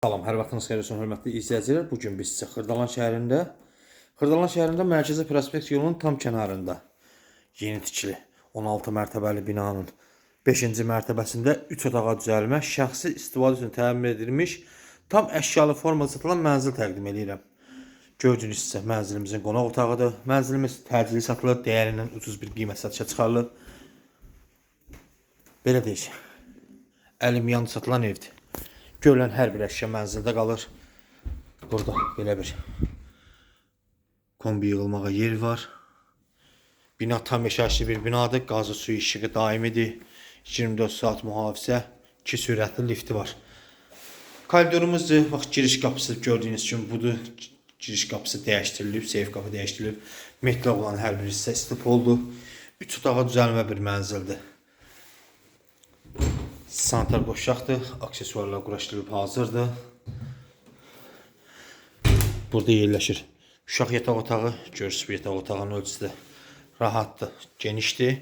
Salam, hər vaxtınız xeyir olsun, hörmətli izləyicilər. Bu gün biz sizə Xırdalan şəhərində, Xırdalan şəhərində Mərkəzi Prospekt yolunun tam kənarında yeni tikili 16 mərtəbəli binanın 5-ci mərtəbəsində 3 otağa düzəlmə, şəxsi istifadə üçün təmin edilmiş tam əşyalı formada satılan mənzil təqdim edirəm. Gördüyünüz isə mənzilimizin qonaq otağıdır. Mənzilimiz təcili satılır, dəyərindən ucuz bir qiymət satışa çıxarılır. Belə deyək, əlim yanı satılan evdir. Görülən hər bir əşya mənzildə qalır. Burada belə bir kombi yığılmağa yer var. Bina tam yaşayışlı bir binadır. Qazı suyu işığı daimidir. 24 saat mühafizə, 2 sürətli lifti var. Koridorumuzdur. Bax giriş qapısı gördüyünüz kimi budur. Giriş qapısı dəyişdirilib, seyf qapı dəyişdirilib. Metal olan hər bir hissə istif oldu. 3 otağa düzəlmə bir mənzildir. Sanitar qoşaqdır. Aksesuarlar quraşdırılıb hazırdır. Burada yerləşir. Uşaq yataq otağı, görürsüz bu yataq otağının ölçüsü də rahatdır, genişdir.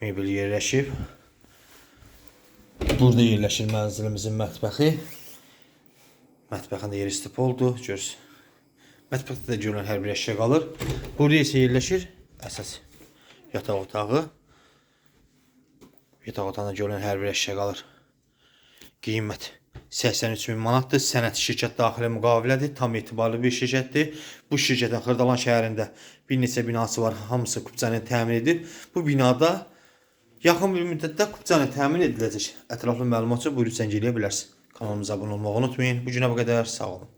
Mebel yerləşib. Burada yerləşir mənzilimizin mətbəxi. Mətbəxin də yeri istif oldu, görürsüz. Mətbəxdə də görülən hər bir əşya qalır. Burada isə yerləşir əsas yataq otağı. Yataq otağında görülən hər bir əşya qalır. Qiymət 83 min manatdır. Sənəd şirkət daxili müqavilədir. Tam etibarlı bir şirkətdir. Bu şirkətin Xırdalan şəhərində bir neçə binası var. Hamısı kupçanı təmin edib. Bu binada yaxın bir müddətdə kupçanı təmin ediləcək. Ətraflı məlumat üçün buyurun zəng eləyə bilərsiniz. Kanalımıza abunə olmağı unutmayın. Bu günə bu qədər. Sağ olun.